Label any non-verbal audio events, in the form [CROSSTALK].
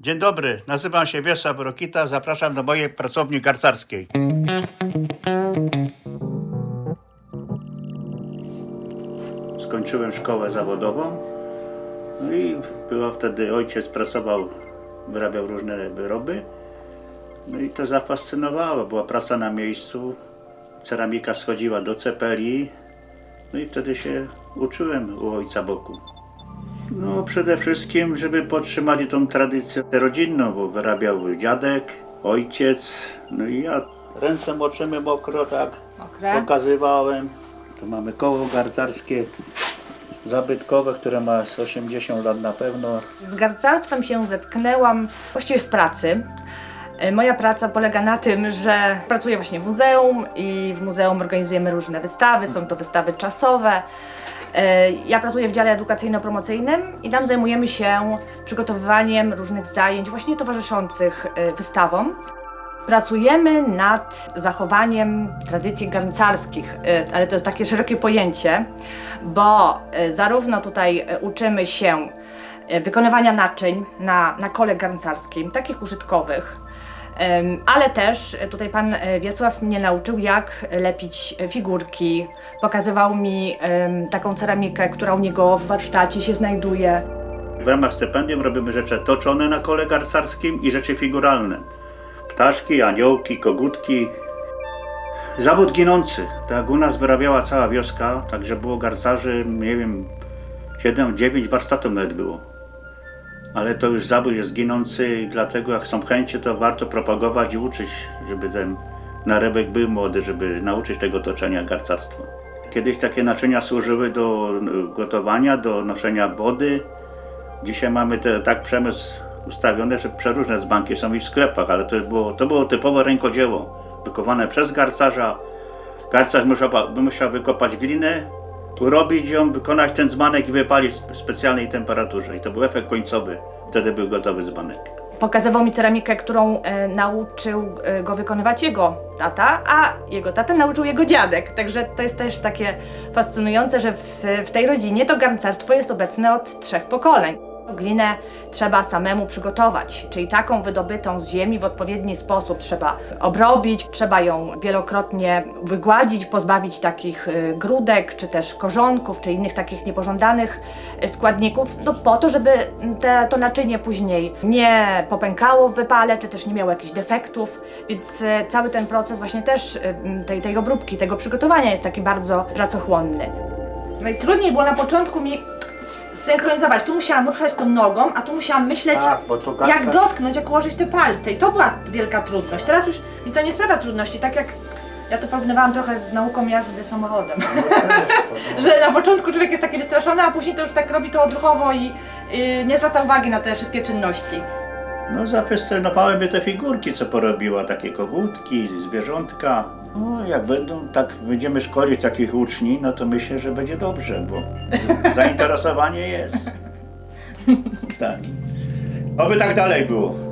Dzień dobry, nazywam się Wiesław Rokita, zapraszam do mojej pracowni garcarskiej. Skończyłem szkołę zawodową, no i była wtedy ojciec pracował, wyrabiał różne wyroby. No i to zafascynowało, była praca na miejscu, ceramika schodziła do cepeli, no i wtedy się uczyłem u ojca boku. No przede wszystkim, żeby podtrzymać tą tradycję rodzinną, bo wyrabiał dziadek, ojciec, no i ja ręce moczymy mokro, tak Mokre. pokazywałem. Tu mamy koło garcarskie zabytkowe, które ma z 80 lat na pewno. Z garcarstwem się zetknęłam właściwie w pracy. E, Moja praca polega na tym, że pracuję właśnie w muzeum i w muzeum organizujemy różne wystawy, są to wystawy czasowe. E, Ja pracuję w dziale edukacyjno-promocyjnym i tam zajmujemy się przygotowywaniem różnych zajęć właśnie towarzyszących e, wystawom. Pracujemy nad zachowaniem tradycji garncarskich, y, ale to takie szerokie pojęcie, bo zarówno tutaj uczymy się wykonywania naczyń na, na kole garncarskim, takich użytkowych, ale też y, tutaj pan y, Wiesław mnie nauczył, jak lepić y, figurki. Pokazywał mi taką ceramikę, która u niego w warsztacie się znajduje. W ramach stypendium robimy rzeczy toczone na kole garcarskim i rzeczy figuralne. Ptaszki, aniołki, kogutki. Zawód ginący. Tak u nas wyrabiała cała wioska, także było garcarzy, nie wiem, 7-9 warsztatów nawet było. Ale to już zawód jest ginący i dlatego jak są chęci, to warto propagować i uczyć, żeby ten narebek był młody, żeby nauczyć tego toczenia garcarstwa. Kiedyś takie naczynia służyły do gotowania, do noszenia wody, Dzisiaj mamy te, tak przemysł ustawiony, że przeróżne dzbanki są i w sklepach, ale to było, to było typowe rękodzieło, wykowane przez garcarza. Garcarz musiał, musiał wykopać glinę, urobić ją, wykonać ten dzbanek i wypalić w specjalnej temperaturze. I to był efekt końcowy. Wtedy był gotowy dzbanek. Pokazywał mi ceramikę, którą e, nauczył e, go wykonywać jego tata, a jego tata nauczył jego dziadek. Także to jest też takie fascynujące, że w, w tej rodzinie to garncarstwo jest obecne od trzech pokoleń. Glinę trzeba samemu przygotować, czyli taką wydobytą z ziemi w odpowiedni sposób trzeba obrobić, trzeba ją wielokrotnie wygładzić, pozbawić takich y, grudek, czy też korzonków, czy innych takich niepożądanych y, składników, no po to, żeby te, to naczynie później nie popękało w wypale, czy też nie miało jakichś defektów, więc y, cały ten proces właśnie też tej, tej obróbki, tego przygotowania jest taki bardzo pracochłonny. Najtrudniej było na początku mi synchronizować. Tu musiałam ruszać tą nogą, a tu musiałam myśleć, Tak, bo to garcarz- jak dotknąć, jak ułożyć te palce. I to była wielka trudność. Teraz już mi to nie sprawia trudności, tak jak ja to porównywałam trochę z nauką jazdy samochodem. [LAUGHS] Że na początku człowiek jest taki wystraszony, a później to już tak robi to odruchowo i nie zwraca uwagi na te wszystkie czynności. No zafascynowały mnie te figurki, co porobiła, takie kogutki, zwierzątka. No jak będą, tak będziemy szkolić takich uczni, no to myślę, że będzie dobrze, bo zainteresowanie jest. [LAUGHS] Tak. Oby tak dalej było.